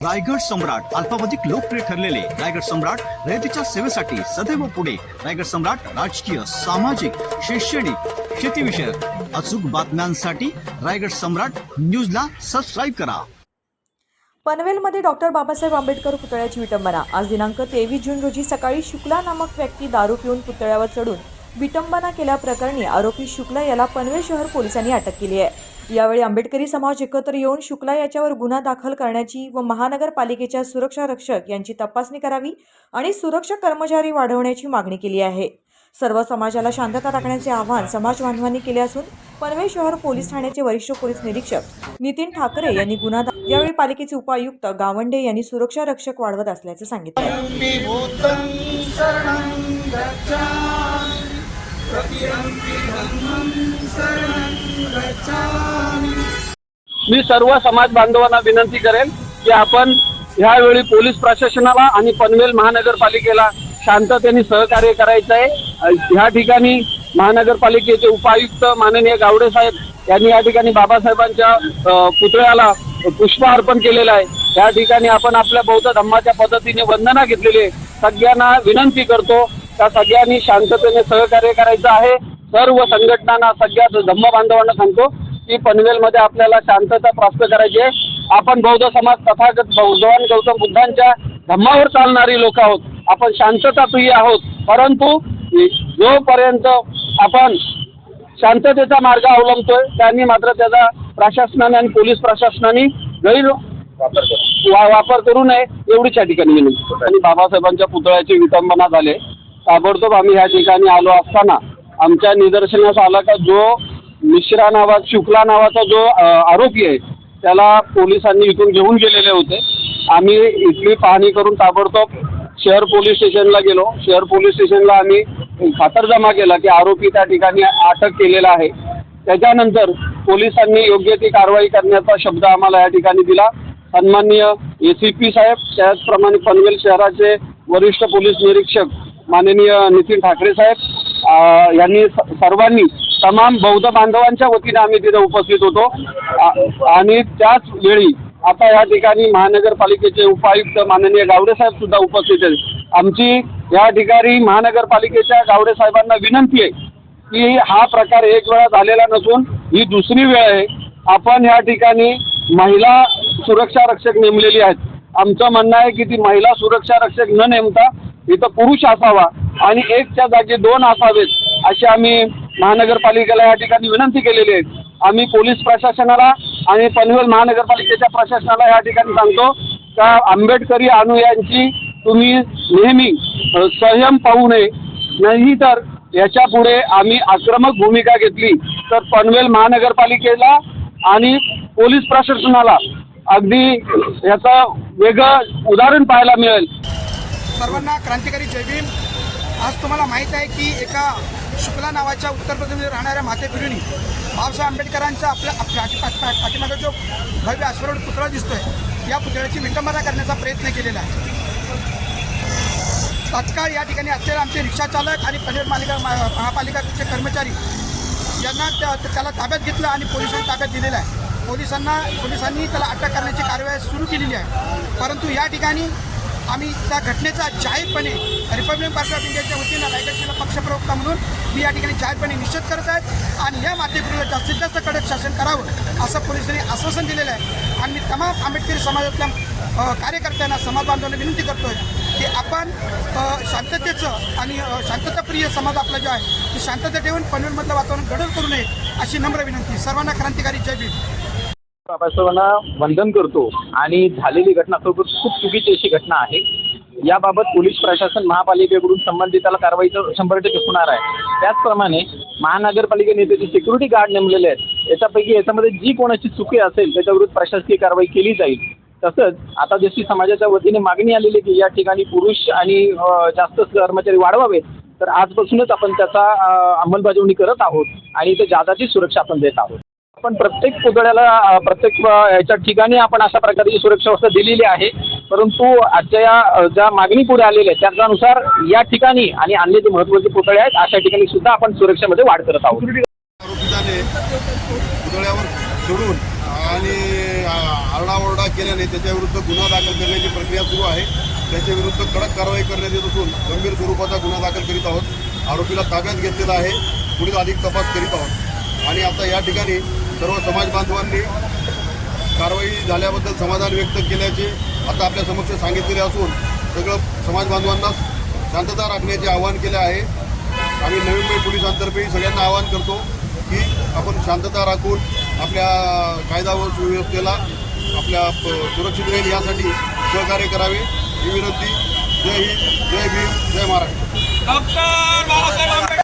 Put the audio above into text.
रायगड सम्राट अल्पावधिक लोकप्रिय ठरलेले रायगड सम्राट रयतेच्या सेवेसाठी सदैव पुढे. रायगड सम्राट राजकीय सामाजिक शैक्षणिक शेतीविषयक अचूक बातम्यांसाठी रायगड सम्राट न्यूजला सबस्क्राईब करा. पनवेलमध्ये डॉक्टर बाबासाहेब आंबेडकर पुतळ्याची विटंबना. आज दिनांक तेवीस जून रोजी सकाळी शुक्ला नामक व्यक्ती दारू पिऊन पुतळ्यावर चढून विटंबना केल्याप्रकरणी आरोपी शुक्ला याला पनवेल शहर पोलिसांनी अटक केली आहे. यावेळी आंबेडकरी समाज एकत्र येऊन शुक्ला याच्यावर गुन्हा दाखल करण्याची व महानगरपालिकेच्या सुरक्षा रक्षक यांची तपासणी करावी आणि सुरक्षा कर्मचारी वाढवण्याची मागणी केली आहे. सर्व समाजाला शांतता राखण्याचे आवाहन समाज बांधवांनी केले असून पनवेल शहर पोलीस ठाण्याचे वरिष्ठ पोलीस निरीक्षक नितीन ठाकरे यांनी गुन्हा यावेळी पालिकेचे उपायुक्त गावंडे यांनी सुरक्षा रक्षक वाढवत असल्याचं सांगितलं. मी सर्व समाज बांधवांना विनंती करेन की आपण ह्यावेळी पोलीस प्रशासनाला आणि पनवेल महानगरपालिकेला शांततेने सहकार्य करायचं आहे ह्या ठिकाणी महानगरपालिकेचे उपायुक्त माननीय गावडे साहेब यांनी या ठिकाणी बाबासाहेबांच्या पुतळ्याला पुष्प अर्पण केलेलं आहे. या ठिकाणी आपण आपल्या बौद्ध धम्माच्या पद्धतीने वंदना घेतलेली आहे. सगळ्यांना विनंती करतो त्या सगळ्यांनी शांततेने सहकार्य करायचं आहे. सर्व संघटनांना सगळ्या धम्म बांधवांना सांगतो की पनवेलमध्ये आपल्याला शांतता प्राप्त करायची आहे. आपण बौद्ध समाज तथागत भगवान गौतम बुद्धांच्या धम्मावर चालणारी लोक आहोत. आपण शांतता प्रिय आहोत. परंतु जोपर्यंत आपण शांततेचा मार्ग अवलंबतोय त्यांनी मात्र त्याचा प्रशासनाने आणि पोलीस प्रशासनाने गैर वापर करू नये एवढीच या ठिकाणी विनंती. आणि बाबासाहेबांच्या पुतळ्याची विटंबना झाले. ताबडतोब आम्ही या ठिकाणी आलो असताना आमच्या निदर्शनास आला का जो मिश्रा नावा शुक्ला नावाचा जो आरोपी आहे त्याला पोलिसांनी इथून घेऊन गेलेले होते. आम्ही इथली पाहणी करून ताबडतोब शहर पोलीस स्टेशनला गेलो. शहर पोलीस स्टेशनला आम्ही खातरजमा केला की आरोपी त्या ठिकाणी अटक केलेला आहे. त्याच्यानंतर पोलिसांनी योग्य ती कारवाई करण्याचा शब्द आम्हाला या ठिकाणी दिला. सन्माननीय ए सी पी साहेब त्याचप्रमाणे पनवेल शहराचे वरिष्ठ पोलीस निरीक्षक माननीय नितीन ठाकरे साहेब यांनी सर्वांनी तमाम बौद्ध बांधवांच्या वतीने आम्ही तिथे उपस्थित होतो. आणि त्याच वेळी आता या ठिकाणी महानगरपालिकेचे उपायुक्त माननीय गावडे साहेब सुद्धा उपस्थित आहेत. आमची या ठिकाणी महानगरपालिकेच्या गावडे साहेबांना विनंती आहे की हा प्रकार एक वेळा झालेला नसून ही दुसरी वेळ आहे. आपण या ठिकाणी महिला सुरक्षा रक्षक नेमलेली आहेत. आमचं म्हणणं आहे की ती महिला सुरक्षा रक्षक न नेमता इथं पुरुष असावा आणि एकच्या जागी दोन असावेत अशी आम्ही महानगरपालिकेला या ठिकाणी विनंती केलेली आहे. आम्ही पोलीस प्रशासनाला आणि पनवेल महानगरपालिकेच्या प्रशासनाला या ठिकाणी सांगतो का आंबेडकरी अनुयांची तुम्ही नेहमी संयम पाहू नये. नाही तर याच्यापुढे आम्ही आक्रमक भूमिका घेतली तर पनवेल महानगरपालिकेला आणि पोलीस प्रशासनाला अगदी याचं वेगळं उदाहरण पाहायला मिळेल. सर्वांना क्रांतिकारी जयभीम आज तुम्हाला माहीत आहे की एका शुक्ला नावाच्या उत्तर प्रदेशमध्ये राहणाऱ्या मातेपिरुनी बाबासाहेब आंबेडकरांचा आपल्या पाठीमागा पाठी- पाठी- जो भव्य अश्वरूढ पुतळा दिसतोय या पुतळ्याची विटंबना करण्याचा प्रयत्न केलेला आहे. तात्काळ या ठिकाणी असलेले आमचे रिक्षाचालक आणि पनवेल मालिका मा- महापालिकाचे कर्मचारी यांना त्या त्याला ताब्यात घेतलं आणि पोलिसांनी ताब्यात दिलेलं आहे. पोलिसांना पोलिसांनी त्याला अटक करण्याची कारवाई सुरू केलेली आहे. परंतु या ठिकाणी आम्ही त्या घटनेचा जाहीरपणे रिपब्लिकन पार्टी ऑफ इंडियाच्या वतीनं रायगड जिल्हा पक्षप्रवक्ता म्हणून मी या ठिकाणी जाहीरपणे निषेध करत आहेत आणि या मातेपुरीला जास्तीत जास्त कडक शासन करावं असं पोलिसांनी आश्वासन दिलेलं आहे. आणि मी तमाम आंबेडकरी समाजातल्या कार्यकर्त्यांना समाज बांधवांना विनंती करतो आहे की आपण शांततेचं आणि शांतताप्रिय समाज आपला जो आहे ते शांतता ठेवून पनवेलमधलं वातावरण गडद करू नये अशी नम्र विनंती. सर्वांना क्रांतिकारी जय भीम. बाबासाहेबांना वंदन करतो आणि झालेली घटना खरोखर खूप चुकीची अशी घटना आहे. याबाबत पोलीस प्रशासन महापालिकेकडून संबंधिताला कारवाईचं शंभर टक्के होणार आहे. त्याचप्रमाणे महानगरपालिकेने त्याचे सिक्युरिटी गार्ड नेमलेले आहेत. याच्यापैकी याच्यामध्ये जी कोणाची चुकी असेल त्याच्याविरुद्ध प्रशासकीय कारवाई केली जाईल. तसंच आता जशी समाजाच्या वतीने मागणी आलेली की या ठिकाणी पुरुष आणि जास्त कर्मचारी वाढवावेत तर आजपासूनच आपण त्याचा अंमलबजावणी करत आहोत आणि इथे जादाची सुरक्षा आपण देत आहोत. आपण प्रत्येक पुतळ्याला प्रत्येक याच्या ठिकाणी आपण अशा प्रकारची सुरक्षा व्यवस्था दिलेली आहे. परंतु आजच्या या ज्या मागणी पुढे आलेल्या आहेत त्यानुसार या ठिकाणी आणि अन्य जे महत्त्वाचे पुतळे आहेत अशा ठिकाणी सुद्धा आपण सुरक्षेमध्ये वाढ करत आहोत. पुतळ्यावर चढून आणि आरडाओरडा केल्याने त्याच्याविरुद्ध गुन्हा दाखल करण्याची प्रक्रिया सुरू आहे. त्याच्याविरुद्ध कडक कारवाई करण्यात येत असून गंभीर स्वरूपाचा गुन्हा दाखल करीत आहोत. आरोपीला ताब्यात घेतलेला आहे. पुढील अधिक तपास करीत आहोत. आणि आता या ठिकाणी सर्व समाज बांधवांनी कारवाई झाल्याबद्दल समाधान व्यक्त केल्याचे आता आपल्या समक्ष सांगितलेले असून सगळं समाज बांधवांना शांतता राखण्याचे आवाहन केले आहे. आम्ही नवी मुंबई पोलिसांतर्फे सगळ्यांना आवाहन करतो की आपण शांतता राखून आपल्या कायदा व सुव्यवस्थेला आपल्या प- सुरक्षित राहील यासाठी सहकार्य करावे. ही विनंती. जय हिंद जय भीम जय महाराष्ट्र. डॉक्टर बाबासाहेब